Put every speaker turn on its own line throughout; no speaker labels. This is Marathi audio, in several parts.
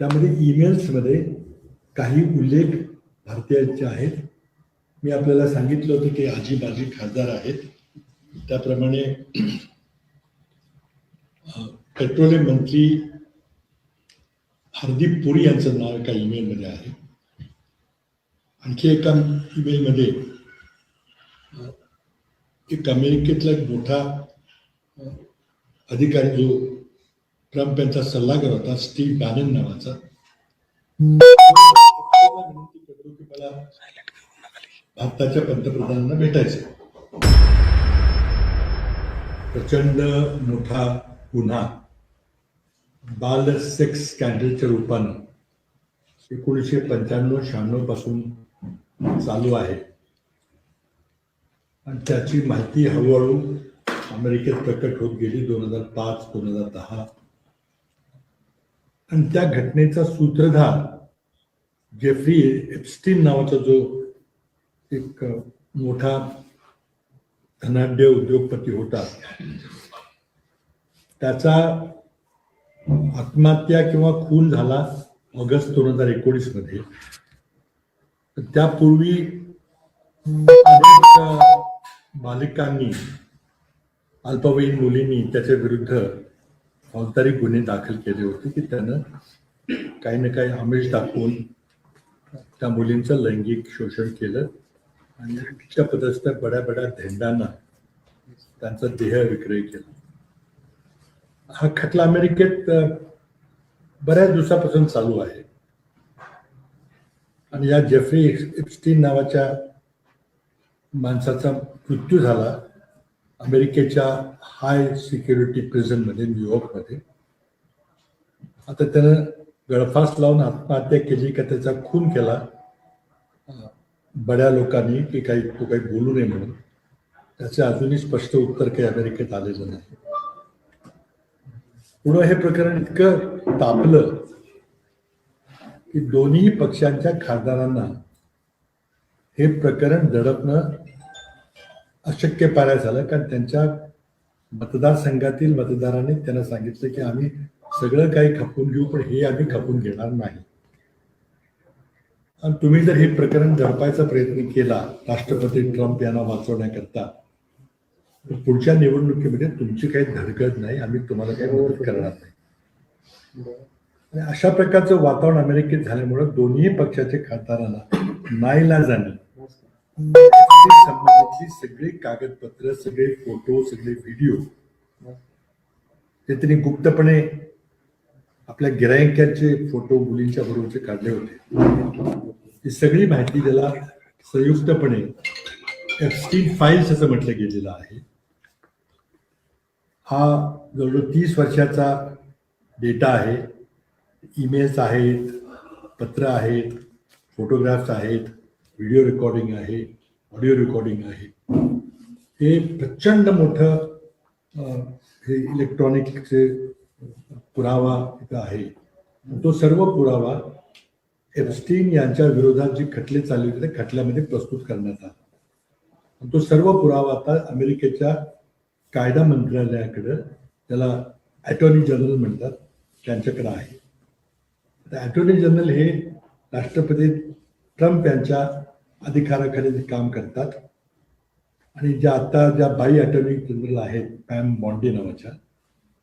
त्यामध्ये ईमेल्समध्ये काही उल्लेख भारतीयांचे आहेत. मी आपल्याला सांगितलं होतं की आजी बाजी खासदार आहेत. त्याप्रमाणे पेट्रोलियम मंत्री हरदीप पुरी यांचं नाव एका ईमेलमध्ये आहे. आणखी एका ईमेलमध्ये एक अमेरिकेतला एक मोठा अधिकारी जो ट्रम्प यांचा सल्लागार होता स्टीव्ह बॅनन नावाचा. विनंती करतो की मला भारताच्या पंतप्रधानांना भेटायचं. प्रचंड मोठा गुन्हा. बाल सेक्स स्कॅन्डलच्या रूपानं एकोणीसशे पंच्याण्णव शहाण्णवपासून चालू आहे. आणि त्याची माहिती हळूहळू अमेरिकेत प्रकट होत गेली. दोन हजार पाच दोन हजार दहा आणि त्या घटनेचा सूत्रधार जेफ्री एप्स्टीन नावाचा जो एक मोठा धनाढ्य उद्योगपती होता त्याचा आत्महत्या किंवा खून झाला ऑगस्ट दोन हजार एकोणीसमध्ये त्यापूर्वी अनेक बालिकांनी अल्पवयीन मुलींनी त्याच्या विरुद्ध फौजदारी गुन्हे दाखल केले होते की त्यानं काही ना काही आमिष दाखवून त्या मुलींचं लैंगिक शोषण केलं. आणि उच्च पदस्थ बड्या बड्या धेंडांना त्यांचा देह विक्रय केला. हा खटला अमेरिकेत बऱ्याच दिवसापासून चालू आहे. आणि या जेफ्री इप्स्टीन नावाच्या माणसाचा मृत्यू झाला. अमेरिकेच्या हाय सिक्युरिटी प्रिझनमध्ये न्यूयॉर्कमध्ये आता त्यानं गळफास लावून आत्महत्या केली का त्याचा खून केला बड्या लोकांनी की काही तो काही बोलू नये म्हणून. त्याचे अजूनही स्पष्ट उत्तर काही अमेरिकेत आलेलं नाही. पुढं हे प्रकरण इतकं तापलं की दोन्ही पक्षांच्या खासदारांना हे प्रकरण दडपणं अशक्य पाराय झालं कारण त्यांच्या मतदारसंघातील मतदारांनी त्यांना सांगितलं की आम्ही सगळं काही खपून घेऊ पण हे आम्ही खपून घेणार नाही. आणि तुम्ही जर हे प्रकरण झडपायचा प्रयत्न केला राष्ट्रपती ट्रम्प यांना वाचवण्याकरता तर पुढच्या निवडणुकीमध्ये तुमची काही धडकत नाही आम्ही तुम्हाला काही मदत करणार नाही. अशा प्रकारचं वातावरण अमेरिकेत झाल्यामुळं दोन्ही पक्षाचे खासदारांना नाईलाजाने संबंधितली सगळे कागदपत्र सगळे फोटो सगळे व्हिडिओ ते त्यांनी गुप्तपणे आपल्या गिरायकांचे फोटो मुलींच्या बरोबरचे काढले होते. ही सगळी माहिती त्याला संयुक्तपणे एफस्टीन फाईल्स असं म्हटलं गेलेलं आहे. हा जवळजवळ तीस वर्षाचा डेटा आहे. ईमेल्स आहेत पत्र आहेत फोटोग्राफ्स आहेत. व्हिडिओ रेकॉर्डिंग आहे ऑडिओ रेकॉर्डिंग आहे. हे प्रचंड मोठं हे इलेक्ट्रॉनिकचे पुरावा इथं आहे. तो सर्व पुरावा एप्स्टीन यांच्या विरोधात जी खटले चालले होते त्या खटल्यामध्ये प्रस्तुत करण्यात आला. तो सर्व पुरावा आता अमेरिकेच्या कायदा मंत्रालयाकडं त्याला अटॉर्नी जनरल म्हणतात त्यांच्याकडे आहे. अटॉर्नी जनरल हे राष्ट्रपती ट्रम्प यांच्या अधिकाराखाली ते काम करतात. आणि ज्या आता ज्या बाई अटॉर्नी जनरल आहेत पॅम बॉन्डे नावाच्या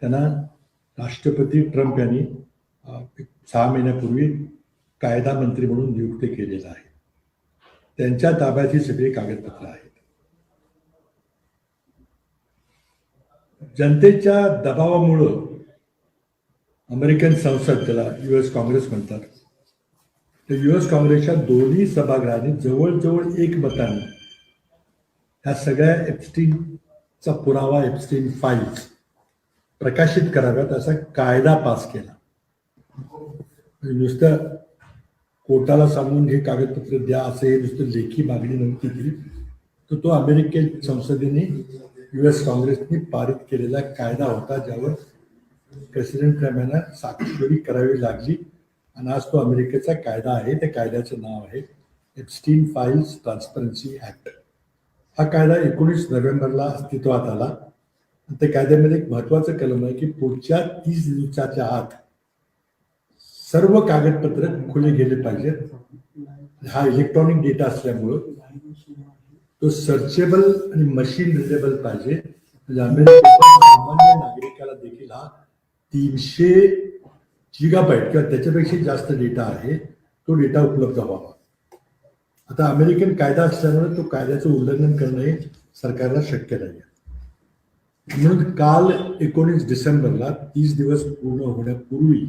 त्यांना राष्ट्रपती ट्रम्प यांनी सहा महिन्यापूर्वी कायदा मंत्री म्हणून नियुक्त केलेलं आहे. त्यांच्या ताब्यात ही सगळी कागदपत्र आहेत. जनतेच्या दबावामुळं अमेरिकन संसद त्याला युएस काँग्रेस म्हणतात तर युएस काँग्रेसच्या दोन्ही सभागृहांनी जवळजवळ एक मताने ह्या सगळ्या एप्स्टीनचा पुरावा एप्स्टीन फाईल्स प्रकाशित कराव्यात असा कायदा पास केला. म्हणजे नुसतं कोर्टाला सांगून हे कागदपत्र द्या असं हे नुसतं लेखी मागणी नव्हती केली. तर तो अमेरिकन संसदेने युएस काँग्रेसने पारित केलेला कायदा होता ज्यावर प्रेसिडेंट ट्रम्प यांना साक्षरी करावी लागली. आणि आज तो अमेरिकेचा कायदा आहे त्या कायद्याचं नाव आहे एप्स्टीन फाईल्स ट्रान्सपरन्सी ॲक्ट हा कायदा एकोणीस नोव्हेंबरला अस्तित्वात आला. त्या कायद्यामध्ये एक महत्वाचं कलम आहे की पुढच्या तीस दिवसाच्या आत सर्व कागदपत्र खुले गेले पाहिजेत. हा इलेक्ट्रॉनिक डेटा असल्यामुळं तो सर्चेबल आणि मशीन रिडेबल पाहिजे. म्हणजे अमेरिकेच्या सामान्य नागरिकाला देखील हा तीनशे जिगाबाईट किंवा त्याच्यापेक्षा जास्त डेटा आहे तो डेटा उपलब्ध व्हावा. आता अमेरिकन कायदा असल्यामुळे तो कायद्याचं उल्लंघन करणं हे सरकारला शक्य नाही म्हणून काल एकोणीस डिसेंबरला तीस दिवस पूर्ण होण्यापूर्वी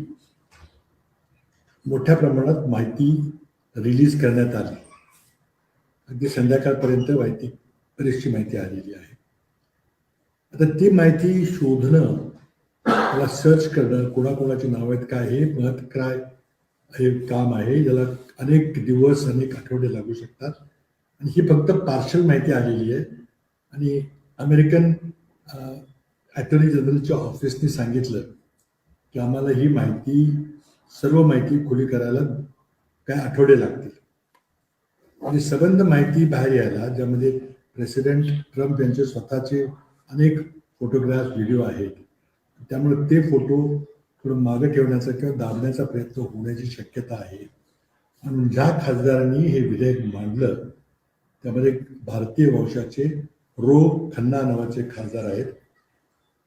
मोठ्या प्रमाणात माहिती रिलीज करण्यात आली. अगदी संध्याकाळपर्यंत माहिती बरीचशी माहिती आलेली आहे. आता ती माहिती शोधणं त्याला सर्च करणं कोणाकोणाची नावं आहेत काय हे मत काय हे काम आहे ज्याला अनेक दिवस अनेक आठवडे लागू शकतात. आणि ही फक्त पार्शल माहिती आलेली आहे. आणि अमेरिकन अटॉर्नी जनरलच्या ऑफिसने सांगितलं की आम्हाला ही माहिती सर्व माहिती खुली करायला काय आठवडे लागतील. आणि सबंध माहिती बाहेर यायला ज्यामध्ये प्रेसिडेंट ट्रम्प यांचे स्वतःचे अनेक फोटोग्राफ व्हिडिओ आहेत. त्यामुळे ते फोटो थोडं मागे ठेवण्याचा किंवा दाबण्याचा प्रयत्न होण्याची शक्यता आहे. आणि ज्या खासदारांनी हे विधेयक मांडलं त्यामध्ये भारतीय वंशाचे रो खन्ना नावाचे खासदार आहेत.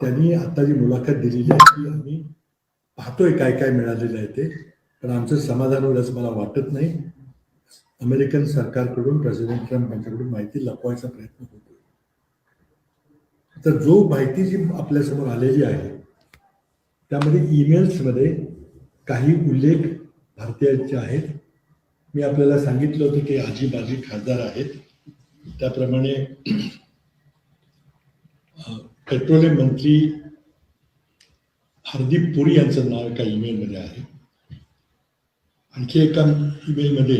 त्यांनी आता जी मुलाखत दिलेली आहे ती आम्ही पाहतोय काय काय मिळालेलं आहे ते. पण आमचं समाधान होईल असं मला वाटत नाही. अमेरिकन सरकारकडून प्रेसिडेंट ट्रम्प यांच्याकडून माहिती लपवायचा प्रयत्न होतो तर जो माहिती जी आपल्यासमोर आलेली आहे त्यामध्ये ईमेल्समध्ये काही उल्लेख भारतीयांचे आहेत. मी आपल्याला सांगितलं होतं की आजी बाजी खासदार आहेत. त्याप्रमाणे पेट्रोलियम मंत्री हरदीप पुरी यांचं नाव एका ईमेलमध्ये आहे. आणखी एका ईमेलमध्ये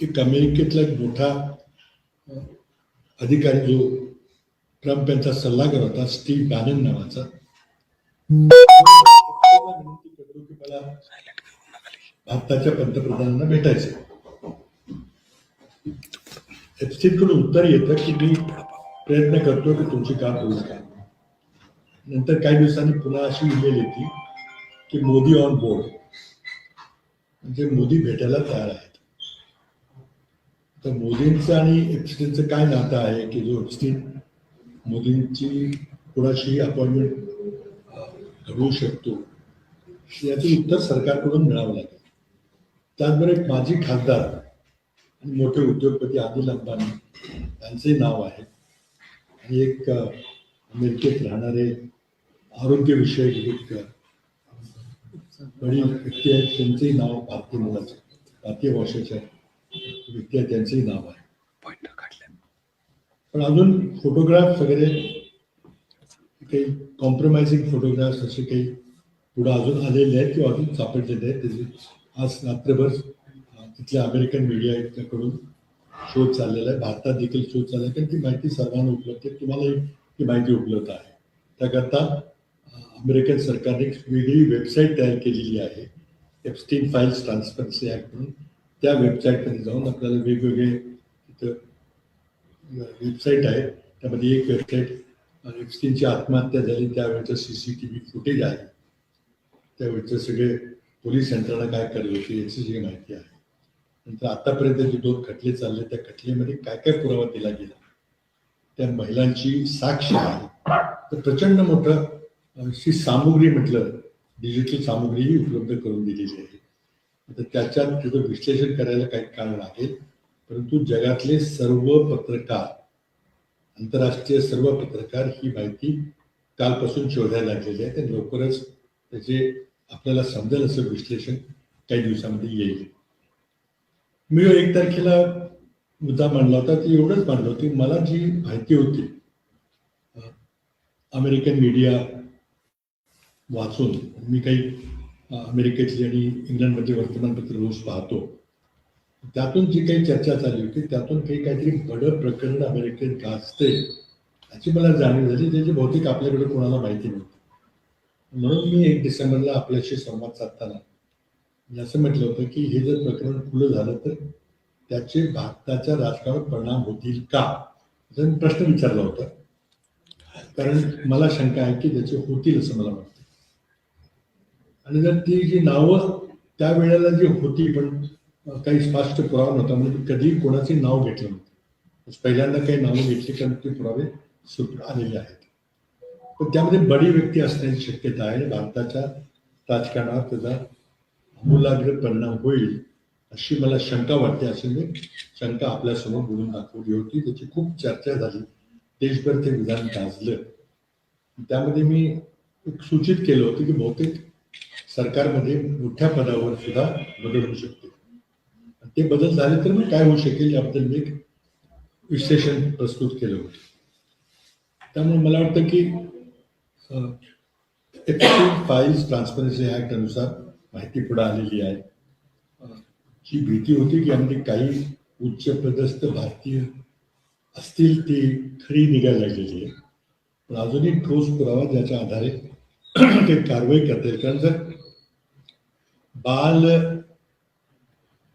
एक अमेरिकेतला एक मोठा अधिकारी जो ट्रम्प यांचा सल्लागार होता स्टीव्ह बॅनन नावाचा. विनंती करतो की मला भारताच्या पंतप्रधानांना भेटायचं कडून उत्तर येतं की मी प्रयत्न करतो की तुमची काम होईल का नंतर काही दिवसांनी पुन्हा अशी ईमेल येते की मोदी ऑन बोर्ड म्हणजे मोदी भेटायला तयार आहे. तर मोदींचं आणि एपस्टीनचं काय नातं आहे? की जो एपस्टीन मोदींची कुणाशी अपॉइंटमेंट घडवू शकतो याचं उत्तर सरकारकडून मिळावं लागेल. त्याचबरोबर एक माजी खासदार आणि मोठे उद्योगपती आदिल अंबानी यांचे नाव आहे. आणि एक अमेरिकेत राहणारे आरोग्यविषयक एक अ, वडील व्यक्ती आहेत त्यांचेही नाव भारतीय मुलाचे भारतीय भाषेच्या आहे. त्यांचेही नाव आहे. पण अजून फोटोग्राफ वगैरे काही कॉम्प्रोमाइजिंग फोटोग्राफ्स असे काही पुढे अजून आलेले आहेत किंवा अजून सापडलेले आहेत. त्याचे आज रात्रभर तिथल्या अमेरिकन मीडियाकडून शोध चाललेला आहे. भारतात देखील शोध चालला आहे. कारण ती माहिती सर्वांना उपलब्ध आहे. तुम्हालाही ती माहिती उपलब्ध आहे. त्याकरता अमेरिकन सरकारने वेगळी वेबसाईट तयार केलेली आहे. एप्स्टीन फाईल्स ट्रान्सपरन्सी ॲक्ट म्हणून. त्या वेबसाईटमध्ये जाऊन आपल्याला वेगवेगळे तिथं वेबसाईट आहे. त्यामध्ये एक वेबसाईट एप्स्टीनची आत्महत्या झाली. त्यावेळेचं C C T V footage आहे. त्यावेळेचं सगळे पोलीस यंत्रणा काय करत होती याची जी माहिती आहे. नंतर आतापर्यंत जे दोन खटले चालले त्या खटलेमध्ये काय काय पुरावा दिला गेला? त्या महिलांची साक्ष आहे. तर प्रचंड मोठं अशी सामुग्री म्हटलं डिजिटल सामुग्रीही उपलब्ध करून दिलेली आहे. तर त्याच्यात त्याचं विश्लेषण करायला काही काळ लागेल. परंतु जगातले सर्व पत्रकार आंतरराष्ट्रीय सर्व पत्रकार ही माहिती कालपासून शोधायला लागलेली आहे. आणि लवकरच त्याचे आपल्याला समजेल असं विश्लेषण काही दिवसामध्ये येईल. मी एक तारखेला मुद्दा मांडला होता ती एवढंच मांडलं होती. मला जी माहिती होती अमेरिकन मीडिया वाचून मी काही अमेरिकेतली आणि इंग्लंडमधली वर्तमानपत्र रोज पाहतो. त्यातून जी काही चर्चा चालली होती त्यातून काही काहीतरी बडं प्रकरण अमेरिकेत गाजते याची मला जाणीव झाली त्याची बहुतेक आपल्याकडे कोणाला माहिती नव्हती. म्हणून मी एक डिसेंबरला आपल्याशी संवाद साधताना मी असं म्हटलं होतं की हे जर प्रकरण खुलं झालं तर त्याचे भारताच्या राजकारणावर परिणाम होतील का? असा मी प्रश्न विचारला होता. कारण मला शंका आहे की त्याचे होतील असं मला वाटतं. आणि जर ती जी नावं त्या वेळेला जी होती पण काही स्पष्ट पुरावा नव्हता म्हणजे कधी कोणाचे नाव घेतलं नव्हतं. पहिल्यांदा काही नावं घेतली कारण ते पुरावे सुट आलेले आहेत. पण त्यामध्ये बडी व्यक्ती असण्याची शक्यता आहे. भारताच्या राजकारणावर त्याचा आमूलाग्र परिणाम होईल अशी मला शंका वाटते. अशी मी शंका आपल्यासमोर बोलून दाखवली होती. त्याची खूप चर्चा झाली. देशभर ते विधान गाजलं. त्यामध्ये मी एक सूचित केलं होतं की बहुतेक सरकारमध्ये म्हणजे मोठ्या पदावर सुद्धा बदल होऊ शकते. आणि ते बदल झाले तर मग काय होऊ शकेल याबद्दल मी एक विश्लेषण प्रस्तुत केलं होतं. त्यामुळे मला वाटतं की फाईल्स ट्रान्सपरन्सी ऍक्ट अनुसार माहिती पुढे आलेली आहे. जी भीती होती की आमची काही उच्च पदस्थ भारतीय असतील ती खरी निघायला लागलेली आहे. पण अजूनही ठोस पुरावा ज्याच्या आधारे ते कारवाई करता येईल. कारण जर बाल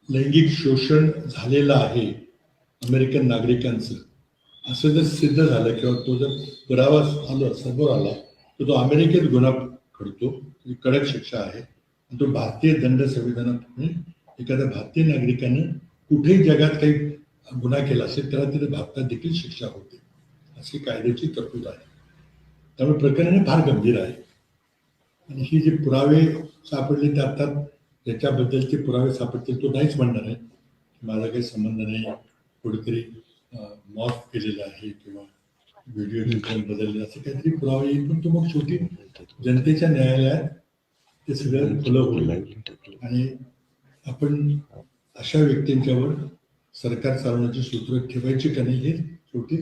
लैंगिक शोषण झालेलं आहे अमेरिकन नागरिकांचं. असं जर सिद्ध झालं किंवा तो जर पुरावा आला समोर आला तर तो अमेरिकेत गुन्हा घडतो. कडक शिक्षा आहे. आणि तो भारतीय दंड संविधानाप्रमाणे एखाद्या भारतीय नागरिकानं कुठेही जगात काही गुन्हा केला असेल त्याला तिथे भारतात देखील शिक्षा होते. अशी कायद्याची तरतूद आहे. त्यामुळे प्रकरण हे फार गंभीर आहे. आणि ही जे पुरावे सापडले ते अर्थात त्याच्याबद्दलचे पुरावे सापडतील. तो नाहीच म्हणणार आहे. माझा काही संबंध नाही. कुठेतरी मॉफ केलेला आहे किंवा व्हिडिओ बदलले असं काहीतरी पुरावे येईल. पण तो मग शेवटी जनतेच्या न्यायालयात ते सगळं खुलं होईल. आणि आपण अशा व्यक्तींच्यावर सरकार चालवण्याची सूत्र ठेवायची का नाही हे शेवटी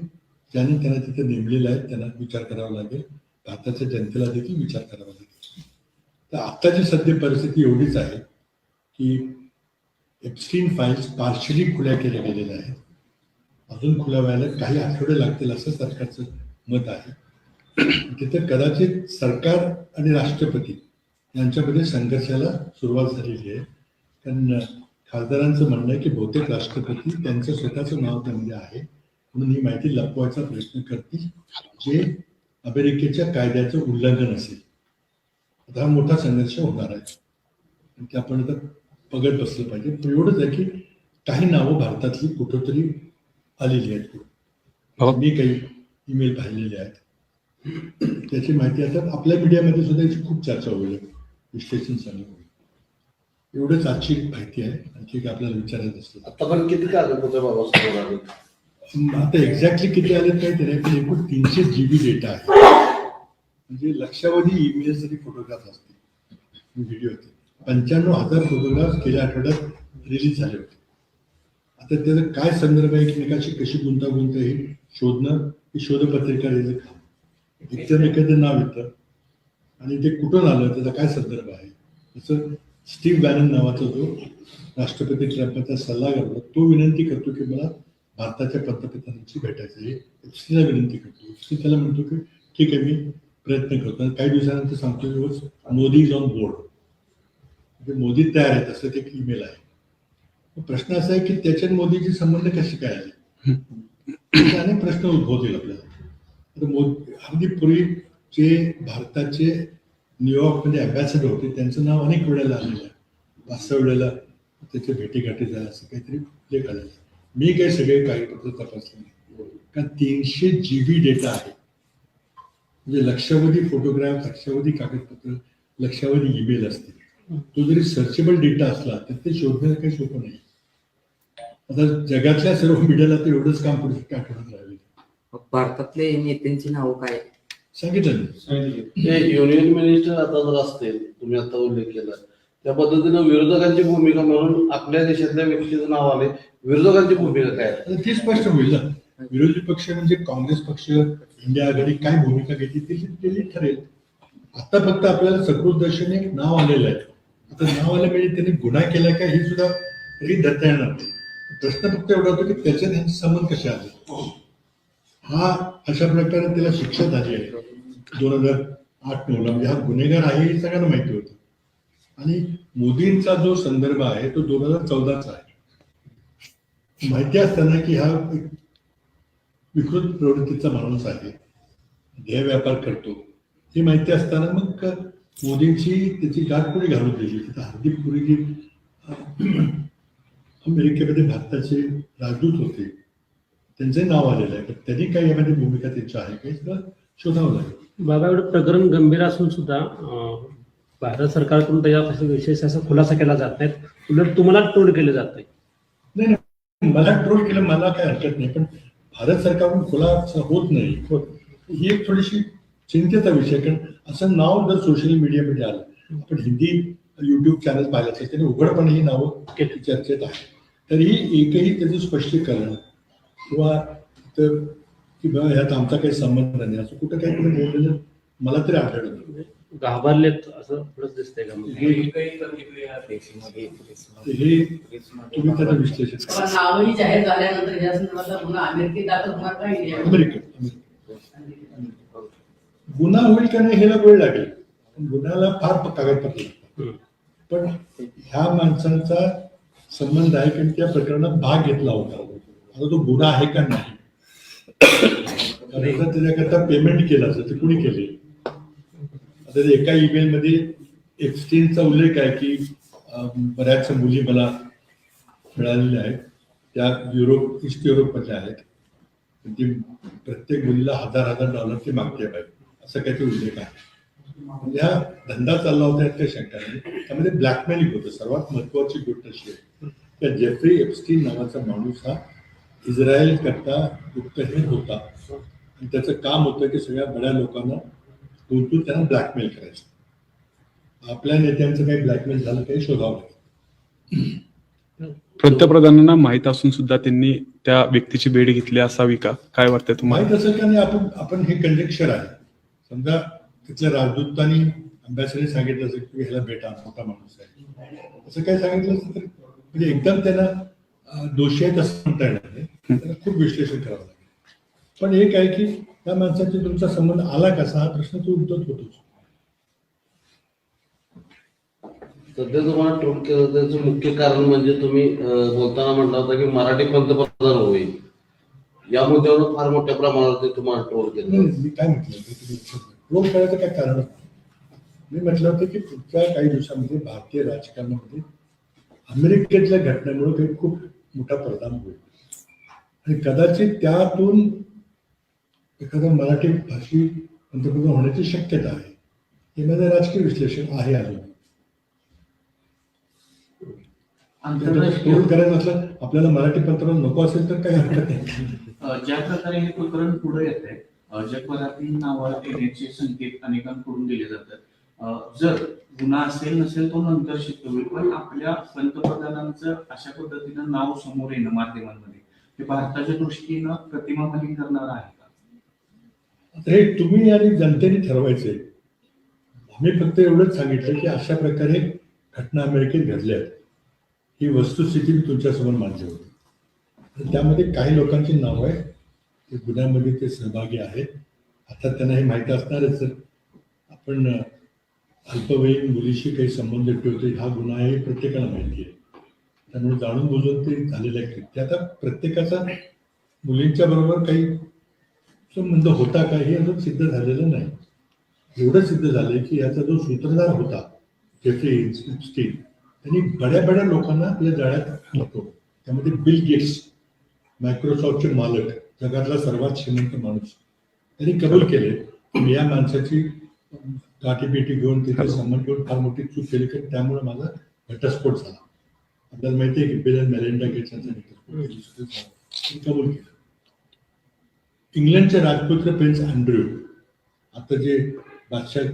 ज्याने त्यांना तिथे नेमलेलं आहे त्यांना विचार करावा लागेल. भारताच्या जनतेला देखील विचार करावा लागेल. तर आत्ताची सध्या परिस्थिती एवढीच आहे. की एप्स्टीन फाईल्स पार्शली खुल्या केल्या गेलेल्या आहेत. अजून खुल्या व्हायला काही आठवडे लागतील असं सरकारचं मत आहे. तिथे कदाचित सरकार आणि राष्ट्रपती यांच्यामध्ये संघर्षाला सुरुवात झालेली आहे. कारण खासदारांचं म्हणणं आहे की बहुतेक राष्ट्रपती त्यांचं स्वतःचं नाव त्यामध्ये आहे. म्हणून ही माहिती लपवायचा प्रयत्न करतील. जे अमेरिकेच्या कायद्याचं उल्लंघन असेल. आता हा मोठा संघर्ष होणार आहे. ते आपण आता बघत बसलं पाहिजे. पण एवढंच आहे की काही नावं भारतातली कुठंतरी आलेली आहेत
हो.
मी काही ईमेल पाहिलेले आहेत. त्याची माहिती आता आपल्या मीडियामध्ये सुद्धा याची खूप चर्चा होईल. विश्लेषण चांगलं होईल. एवढंच आजची माहिती आहे. आणखी काय आपल्याला विचारायचं असतं.
आता पण किती कागदपत्र बाबा
आता एक्झॅक्टली किती आले नाही पण एकूण तीनशे जीबी डेटा आहे. म्हणजे लक्षावधी ईमेल्स आणि फोटोग्राफ असतील. व्हिडिओ होते. पंच्याण्णव हजार फोटोग्राफ गेल्या आठवड्यात रिलीज झाले होते. आता त्याचा काय संदर्भ आहे एकमेकाशी कशी गुंतागुंत हे शोधणं ही शोधपत्रिका द्यायचं काम एकतर एखादं नाव येतं. आणि ते कुठून आलं त्याचा काय संदर्भ आहे? जसं स्टीव्ह बॅनन नावाचा जो राष्ट्रपती ट्रम्पचा सल्लागार होता तो विनंती करतो की मला भारताच्या पंतप्रधानांची भेटायचं आहे. एफसीला विनंती करतो. एफसी त्याला म्हणतो की ठीक आहे मी प्रयत्न करतो. आणि काही दिवसानंतर सांगतो की मोदी इज ऑन बोर्ड. म्हणजे मोदी तयार आहेत असं ते एक ईमेल आहे. प्रश्न असा आहे की त्याच्यात मोदीचे संबंध कसे काय आले अनेक प्रश्न उद्भवतील आपल्याला. आता मोदी अगदी पूर्वी जे भारताचे न्यूयॉर्कमध्ये अँबॅसेडर होते त्यांचं नाव अनेक वेळेला आलेलं आहे. पाच सहा वेळेला त्याचे भेटीगाठी झाल्या असं काहीतरी लेख कळलं आहे. मी काही सगळे कागदपत्र तपासले नाही. कारण तीनशे जी बी डेटा आहे. म्हणजे लक्षावधी फोटोग्राफ लक्षावधी कागदपत्र लक्षावधी ईमेल असतील. तो जरी सर्चेबल डेटा असला तर ते शोधणं काही सोपं नाही. आता जगातल्या सर्व मीडियाला तर एवढंच काम पुढे आठवण्यात राहिले
भारतातले नेत्यांची नावं काय?
सांगितलं.
ते युनियन मिनिस्टर आता जर असतील तुम्ही आता उल्लेख केला त्या पद्धतीनं विरोधकांची भूमिका म्हणून आपल्या देशातल्या व्यक्तीचं नाव आले विरोधकांची भूमिका काय? आहे?
आता ती स्पष्ट होईल ना. विरोधी पक्ष म्हणजे काँग्रेस पक्ष इंडिया आघाडी काय भूमिका घेतली ती केली ठरेल. आता फक्त आपल्याला सकृत एक नाव आलेलं आहे. आता नाव आलं म्हणजे त्यांनी गुन्हा केला का हे सुद्धा तरी धरता येणार नाही. प्रश्न फक्त एवढा होता की त्याच्यात त्यांचे संबंध कसे आले? हा अशा प्रकारे त्याला शिक्षा झाली आहे. दोन हजार आठ नऊला म्हणजे हा गुन्हेगार आहे हे सगळ्यांना माहिती होतं. आणि मोदींचा जो संदर्भ आहे तो दोन हजार चौदाचा आहे. माहिती असताना की हा एक विकृत प्रवृत्तीचा माणूस आहे. ध्येय व्यापार करतो. ही माहिती असताना मग मोदींची त्याची गाठ कोणी घालून दिली तिथं हार्दिक पुरी जी अमेरिकेमध्ये भारताचे राजदूत होते. त्यांचे नाव आलेलं आहे. पण त्यांनी काही यामध्ये भूमिका त्यांची आहे काही सगळं शोधावं लागेल.
बाबा एवढं प्रकरण गंभीर असून सुद्धा भारत सरकारकडून त्याच्या विशेष असा खुलासा केला जात नाहीत उलट तुम्हाला टोल केलं जात नाही
नाही. नाही मला ट्रोल केलं मला काय हरकत नाही. पण भारत सरकारकडून खुलासा होत नाही. ही एक थोडीशी चिंतेचा विषय कारण असं नाव जर सोशल मीडियामध्ये आलं आपण हिंदी युट्यूब चॅनल पाहिलं असेल त्याने उघडपणे ही नावं
केली.
चर्चेत आहे तरीही एकही त्याचं स्पष्टीकरण किंवा तर की बा ह्यात आमचा काही संबंध नाही असं कुठं काही कोणी बोललेलं मला तरी आढळलं नाही.
घाबरलेत असं थोडंच दिसतंय का?
हे तुम्ही त्याचं विश्लेषण
नावही जाहीर झाल्यानंतर या संदर्भातला अमेरिकेत दाखल होणार का इंडियामध्ये?
अमेरिकेत गुन्हा होईल का नाही ह्याला वेळ लागेल. पण गुन्ह्याला फार कागदपत्र लागतात. पण ह्या माणसांचा संबंध आहे कारण त्या प्रकरणात भाग घेतला होता. आता तो गुन्हा आहे का नाही? त्याच्याकरता पेमेंट केलं असं ते कुणी केले आता एका ईमेल मध्ये एक्सचेंजचा उल्लेख आहे की बऱ्याच मुली मला मिळालेल्या आहेत. त्या युरोप ईस्ट युरोपमधल्या आहेत. ती प्रत्येक मुलीला हजार हजार डॉलर ती मागते पाहिजे असं काहीतरी उल्लेख आहे. म्हणजे हा धंदा चालला होता यात काही शंका नाही त्यामध्ये ब्लॅकमेलिंग होतं. सर्वात महत्वाची गोष्ट अशी आहे की जेफ्री एप्स्टीन नावाचा माणूस हा इस्रायल करता गुप्तहेर होता. आणि त्याचं काम होतं की सगळ्या बड्या लोकांना गुंतून त्यांना ब्लॅकमेल करायचं. आपल्या नेत्यांचं काही ब्लॅकमेल झालं काही शोधावं लागेल.
पंतप्रधानांना माहीत असून सुद्धा त्यांनी त्या व्यक्तीची भेट घेतली असावी का? काय वाटतंय तुम्हाला?
माहीत असेल का नाही आपण आपण हे कंजेक्शर आहे. समजा तिथल्या राजदूतांनी अभ्यासाने सांगितलं असेल की ह्याला भेटा मोठा माणूस आहे. असं काय सांगितलं असेल तर म्हणजे एकदम त्यांना दोषी आहेत असं म्हणता येणार नाही. त्यांना खूप विश्लेषण करावं लागेल. पण एक आहे की त्या माणसाचा तुमचा संबंध आला कसा? हा प्रश्न तो उद्धत होतोच
सध्या तुम्हाला ट्रोल केलं त्याचं मुख्य कारण म्हणजे तुम्ही बोलताना म्हटलं होता की मराठी पंतप्रधान होईल. या मुद्द्यावर फार मोठ्या प्रमाणावर तुम्हाला ट्रोल केलं.
काय म्हटलं रोग करायचं काय कारण. मी म्हटलं होतं की पुढच्या काही दिवसामध्ये भारतीय राजकारणामध्ये अमेरिकेतल्या घटनेमुळे काही खूप मोठा परिणाम होईल. आणि कदाचित त्यातून एखादा मराठी भाषी पंतप्रधान होण्याची शक्यता आहे. हे माझं राजकीय विश्लेषण आहे अजून. करायचं असलं आपल्याला मराठी पंतप्रधान नको असेल तर काही हरकत नाही.
ज्या प्रकारे हे प्रकरण पुढे येत आहे जगभरातील नावाला येण्याचे संकेत अनेकांकडून दिले जातात. जर गुन्हा असेल नसेल तो नंतर शक्य होईल पण आपल्या पंतप्रधानांचं अशा पद्धतीनं नाव समोर येणं माध्यमांमध्ये हे भारताच्या दृष्टीनं प्रतिमा भंग करणार आहे का?
आता हे तुम्ही आणि जनतेने ठरवायचे. आम्ही फक्त एवढंच सांगितलं की अशा प्रकारे घटना अमेरिकेत घडल्या आहेत. ही वस्तुस्थिती मी तुमच्यासमोर मांडली होती. त्यामध्ये काही लोकांची नावं आहे ते गुन्ह्यामध्ये ते सहभागी आहेत. आता त्यांना हे माहीत असणारच आपण अल्पवयीन मुलीशी काही संबंध ठेवतो हा गुन्हा आहे हे प्रत्येकाला माहिती आहे. त्यामुळे जाणून बुजून ते झालेलं आहे कृत्य आता प्रत्येकाचा मुलींच्या बरोबर काही संबंध होता का हे अजून सिद्ध झालेलं नाही. एवढं सिद्ध झालंय की याचा जो सूत्रधार होता जेफ्री स्टील त्यांनी बड्या बड्या लोकांना आपल्या जाळ्यात घालतो त्यामध्ये बिल गेट्स मायक्रोसॉफ्टचे मालक जगातला सर्वात श्रीमंत माणूस. त्यांनी कबूल केले. की या माणसाची गाठीपेटी घेऊन तिथे संबंध घेऊन फार मोठी चूक केली कारण त्यामुळे माझा घटस्फोट झाला. आपल्याला माहिती आहे की बिल अँड मेलिंडा गेट्स यांचा कबूल केलं. इंग्लंडचे राजपुत्र प्रिन्स अँड्र्यू आता जे बादशाह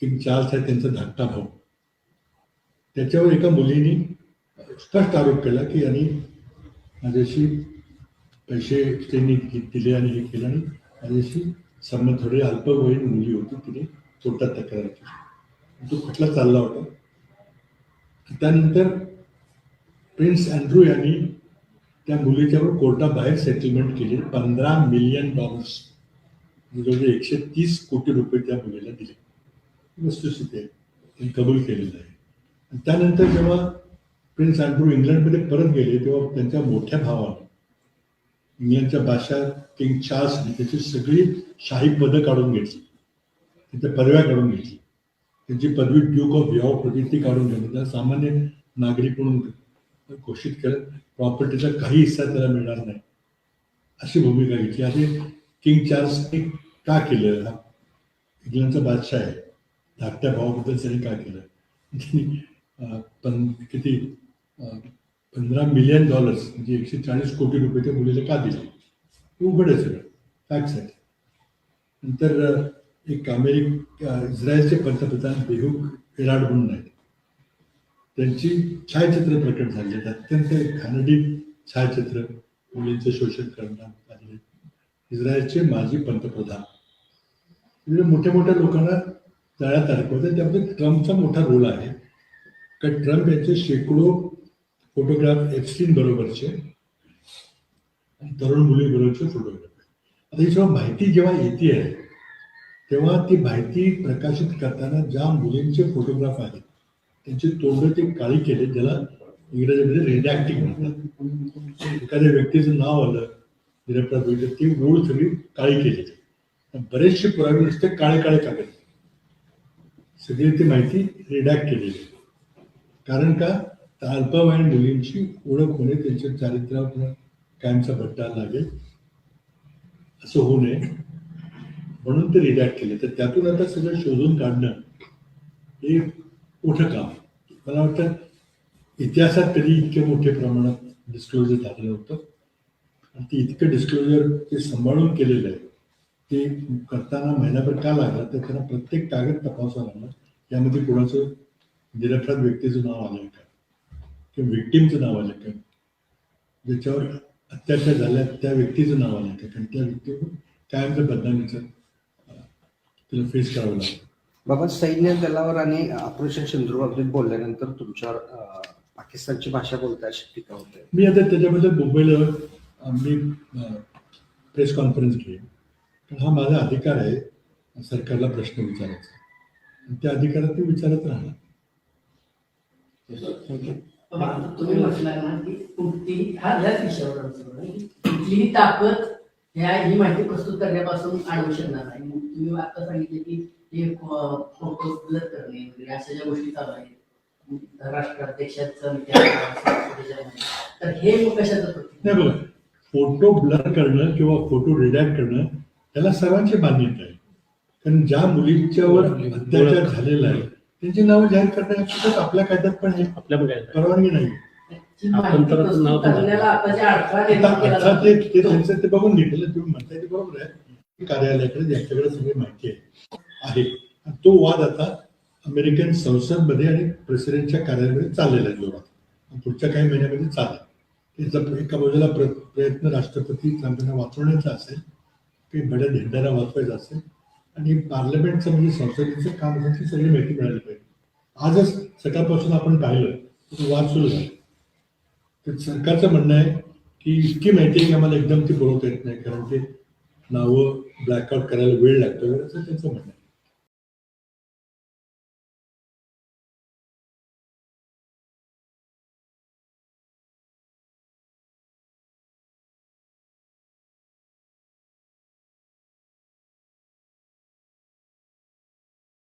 किंग चार्ल्स आहे त्यांचा धाकटा भाऊ. त्याच्यावर एका मुलीने स्पष्ट आरोप केला की यांनी माझ्याशी पैसे त्यांनी दिले आणि हे केलं आणि माझ्याशी संबंध थोडी अल्पवयीन मुली होती तिने कोर्टात तक्रार केली तो खटला चालला होता. त्यानंतर प्रिन्स अँड्रू यांनी त्या मुलीच्यावर कोर्टाबाहेर सेटलमेंट केली. पंधरा मिलियन डॉलर्स. जवळजवळ एकशे तीस कोटी रुपये त्या मुलीला दिले. वस्तुस्थिती आहे कबूल केलेलं आहे. त्यानंतर जेव्हा प्रिन्स अँड्रू इंग्लंडमध्ये परत गेले तेव्हा त्यांच्या मोठ्या भावाने इंग्लंडच्या बादशाह किंग चार्ल्सने त्याची सगळी शाही पदं काढून घेतली. तिथे पदव्या काढून घेतली. त्यांची पदवी ड्यूक ऑफ यॉर्क होती ती काढून घेतली. त्याला सामान्य नागरिक म्हणून घोषित करत प्रॉपर्टीचा काही हिस्सा त्याला मिळणार नाही. अशी भूमिका घेतली. आणि किंग चार्ल्सने का केलं? हा इंग्लंडचा बादशाह आहे. धाकट्या भावाबद्दल त्यांनी का केलं? त्यांनी पण किती पंधरा मिलियन डॉलर्स म्हणजे एकशे चाळीस कोटी रुपये त्या मुलीला का दिले? हे उघड आहे सगळं फॅक्ट्स आहे नंतर एक अमेरिक इस्रायलचे पंतप्रधान बेहूक इराड म्हणून आहेत. त्यांची छायाचित्र प्रकट झाली आहेत. अत्यंत घाणडी छायाचित्र मुलींचं शोषण करण्यात आले इस्रायलचे माजी पंतप्रधान. म्हणजे मोठ्या मोठ्या लोकांना जाळ्यात अडकवतात त्यामध्ये ट्रम्पचा मोठा रोल आहे. कारण ट्रम्प यांचे शेकडो फोटोग्राफ एफस्टीन बरोबरचे आणि तरुण मुलीबरोबरचे फोटोग्राफ आता ही जेव्हा माहिती जेव्हा येते आहे तेव्हा ती माहिती प्रकाशित करताना ज्या मुलींचे फोटोग्राफ आहेत त्यांची तोंड ते काळी केले ज्याला इंग्रजीमध्ये रिडॅक्टिंग म्हणतात. एखाद्या व्यक्तीचं नाव आलं निरपराध होईल ती मूळ सगळी काळी केली. बरेचसे पुरावे नुसते काळे काळे कागद. सगळी ती माहिती रिडॅक्ट केलेली. आहे. कारण का? तर अल्पवयीन मुलींची ओळख होणे त्यांच्या चारित्र्यावर कायमचा भट्टा लागेल. असं होऊ नये. म्हणून ते रिडॅक्ट केले. तर त्यातून आता सगळं शोधून काढणं हे मोठं काम. मला वाटतं इतिहासात कधी इतके मोठे प्रमाणात डिस्क्लोजर झालेलं होतं. आणि ते इतकं डिस्क्लोजर ते सांभाळून केलेलं आहे. ते करताना महिनाभर का लागला? तर त्यांना प्रत्येक कागद तपासावा लागला यामध्ये कोणाचं निरपराध व्यक्तीचं नाव आलं का? किंवा विक्टीमचं नाव आलं का? ज्याच्यावर अत्याचार झाल्या त्या व्यक्तीचं नाव आलं का? कारण त्या व्यक्तीवर कायमचं बदनामीचं तिला फेस करावं लागतं.
बाबा सैन्य दलावर आणि ऑपरेशन सिंधूरबाबतीत बोलल्यानंतर तुमच्यावर पाकिस्तानची भाषा बोलताय अशी टीका होते.
मी आता त्याच्याबद्दल मुंबईला मी प्रेस कॉन्फरन्स घेईन. कारण हा माझा अधिकार आहे सरकारला प्रश्न विचारायचा. आणि त्या अधिकारात मी विचारत राहणार.
तुम्ही म्हटलं ना की कुठलीही हा ह्याच विषयावर कुठलीही ताकद ह्या ही माहिती प्रस्तुत करण्यापासून अडवू शकणार नाही तुम्ही आता सांगितले की हे फोटो ब्लर करणे वगैरे अशा ज्या गोष्टी चालू आहेत राष्ट्राध्यक्षाचं त्याच्यामध्ये. तर हे मग कशाचं प्रतीक?
नाही बघा फोटो ब्लर करणं किंवा फोटो रिडॅक्ट करणं त्याला सर्वांची मान्यता आहे कारण ज्या मुलींच्यावर अत्याचार झालेला आहे त्यांची नावं जाहीर करणं या सुद्धा आपल्या कायद्यात पण आहे.
आपल्या काय
परवानगी नाही.
आपण तर नाव
ते त्यांचं बघून घेतलेलं तुम्ही म्हणताय ते बरोबर आहे. कार्यालयाकडे यांच्याकडे सगळी माहिती आहे तो वाद आता अमेरिकन संसदमध्ये आणि प्रेसिडेंटच्या कार्यालयामध्ये चाललेला आहे जोरात. पुढच्या काही महिन्यामध्ये चालेल. त्याचा एका बाजूला प्र प्रयत्न राष्ट्रपती ट्रम्पांना वाचवण्याचा असेल काही बड्या झेंड्याला वाचवायचा असेल आणि पार्लमेंटचं म्हणजे संसदेचं काम असेल ती सगळी माहिती मिळाली पाहिजे. आजच सकाळपासून आपण पाहिलं तर तो वाद सुरू झाला. तर सरकारचं म्हणणं आहे की इतकी माहिती आहे की आम्हाला एकदम ती पुरवता येत नाही कारण ते नावं ब्लॅकआउट करायला वेळ लागतो असं त्यांचं म्हणणं आहे.